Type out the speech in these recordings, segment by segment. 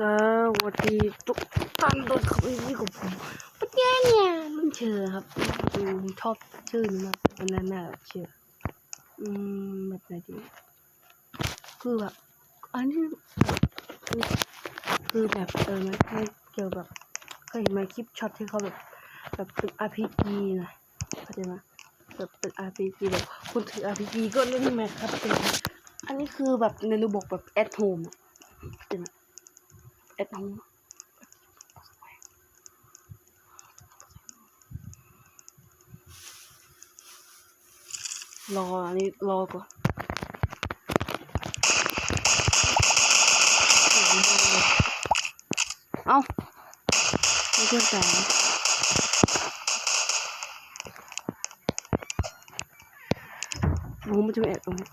สวัสดีทุกท่านด้วยครับวันนี้กับผมปัญญาเนี่ยรุ่นเชอครับอืมชอบชื่อนี้มากอันนั้นน่ะเชื่ออืมแบบไหนดีคือแบบอันนี้คือแบบเออมันไม่เกี่ยวแบบเคยเห็นไหมคลิปช็อตที่เขาแบบแบบเป็น RPG นะเข้าใจไหมแบบเป็น RPG แบบคุณถือ RPG ก็เล่นไหมครับเป็นอันนี้คือแบบในระบบแบบ at home อะเข้าใจไหม แอดน้องรออันนี้รอก่อนเอาไม่เชื่อใจรู้มันจะแอบตรงนี้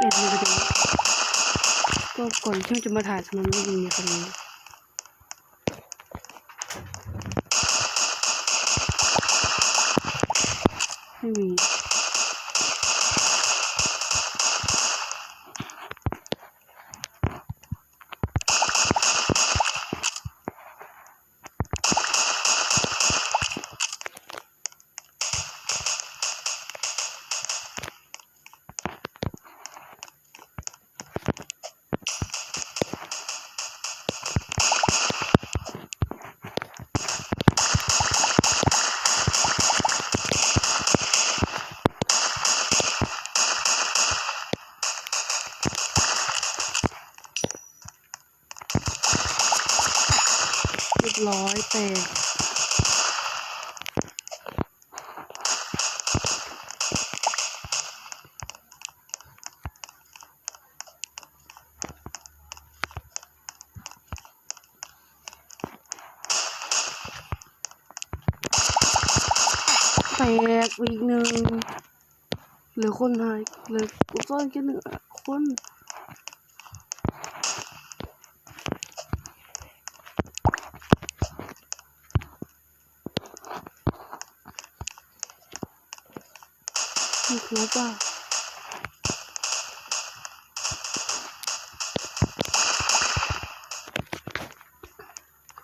เอ็ดมีประเด็นก็ก่อนที่จะมาถ่ายทำไมไม่มีประเด็นไม่มี ร้อยแต่แตกอีกหนึ่งเหลือคนหายเหลือกูซ่อนแค่หนึ่งคน มีครบอะ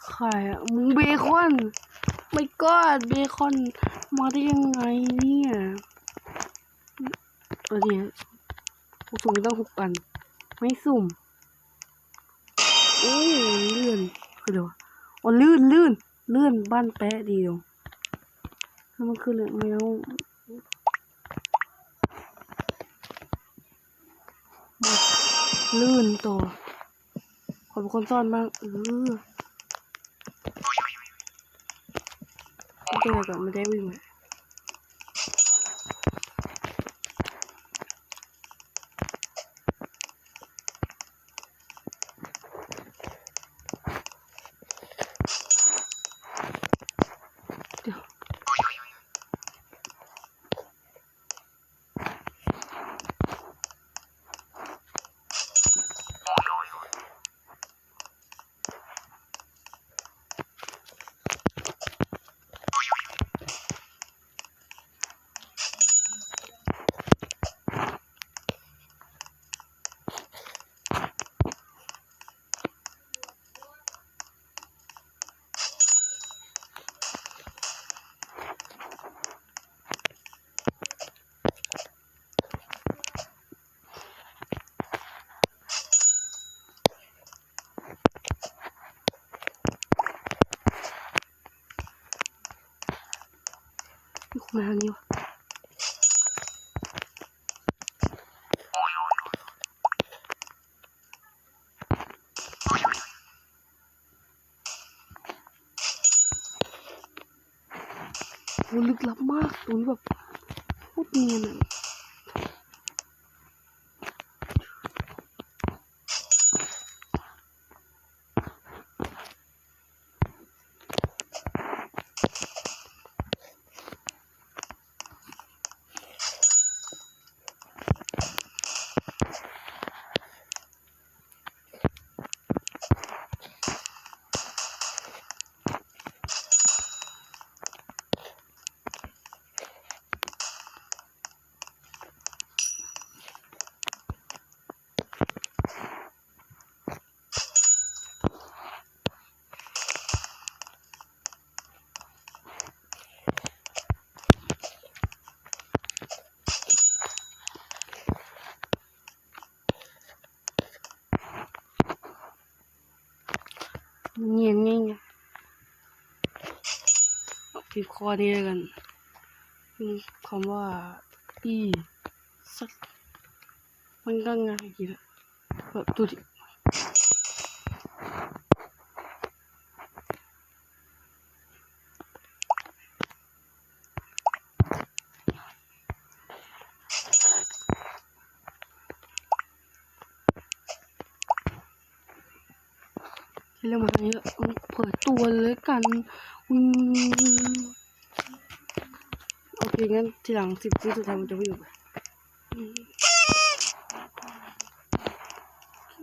ใครอะมึงเบคอนไม่ก็เบคอนมาได้ยังไงเนี่ยเออเนี่ยกูสุ่มต้องหกอัน ไม่สุ่มโอ้เลื่อนคือเดี๋ยวอ๋อลื่นลื่นลื่นบ้านแปะดีเดียวถ้ามันขึ้นเลยไม่เลื่นตัวคนเป็นคนซ่อนบ้างเออไม่เจอกับไม่ได้วิ่งเลย mà hàng nhiều. Ôi lực lắm mà tôi vào. Hút nghe này. เอาพิมพ์ข้อนี้แล้วกันคำว่า อีสักมันก็ง่ายดีนะแบบดูดิ เรื่องมาทางนี้แล้วเอาเปิดตัวเลยกันโอเคงั้นทีหลังสิบวิสุดท้ายมันจะวิ่ออกไปอืม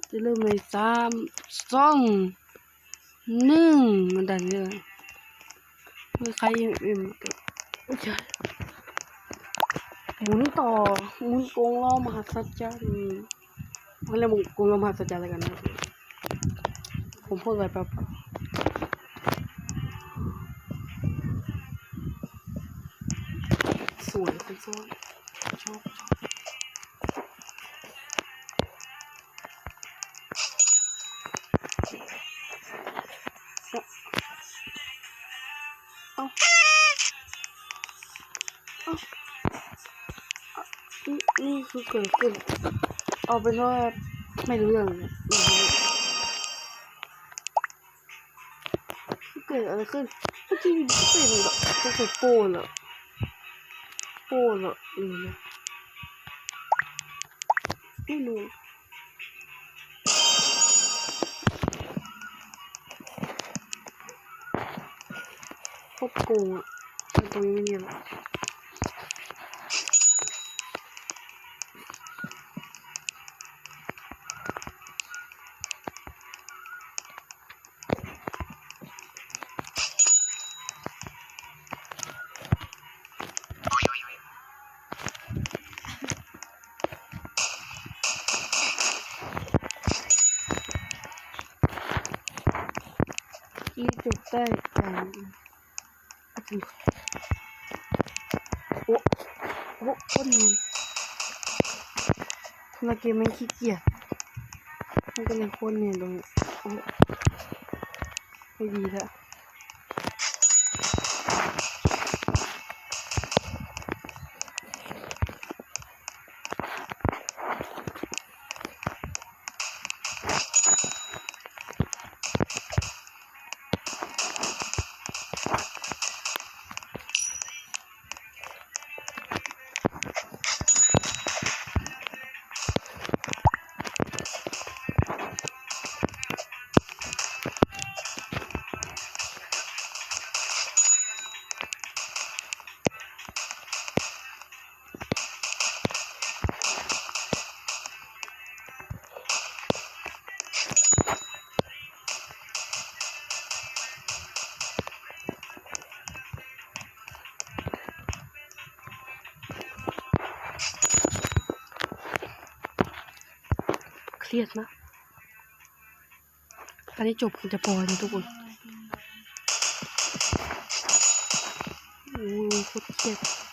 จะเริ่มในสามสองหนึ่งมันดันเลยเมื่ใครยังเอ็มก็ไม่ใช่หมุนต่อหมุนกงล้อมหัศจรรย์เขาเรียกมุนกงล้อมหัศจรรย์อะไรกันนะ ผมพูดไปแป๊บสวยคุณโซ่ชอบชอบเอ้าเอ้านี่นี่คือเกิดขึ้น เอาเป็นว่าไม่รู้เรื่องเลย เกิดอะไรขึ้นเมื่อกี้เป็นแบบจะใส่โป้เหรอโป้เหรอหรือไงไม่รู้โคตรโกงอะแต่ตรงนี้ไม่มีหรอก ที่จุดได้แต่อาจารย์โอ้โอ้โคตรนียนคนละเกมไม่ขี้เกียจมันก็เลยโคตรเนียตรงนี้ไม่ดีแล้ว รียดนะ อันนี้จบผมจะปล่อยนะทุกคนโอ้โหโคตรเครียด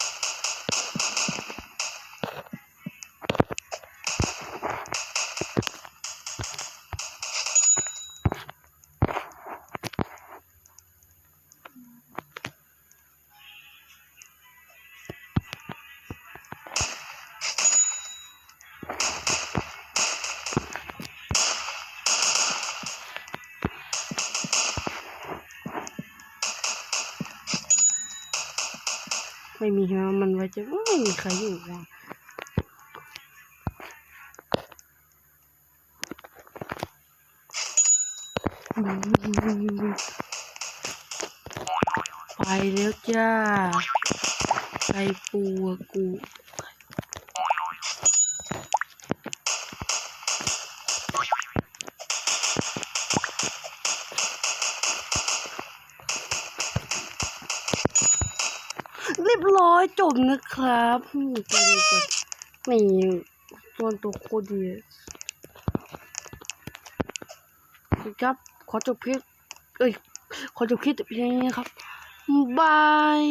ไม่มีฮะมันไว้จะไม่มีใครอยู่ว่ะไปแล้วจ้าไปปูอะกู บร้อยจบนะครับอืมตัวนี้ก่อนตัวตัวโคตรดีครับ ขอจบคลิปเอ้ย ขอจบคลิปแต่เพียงนี้ครับ บาย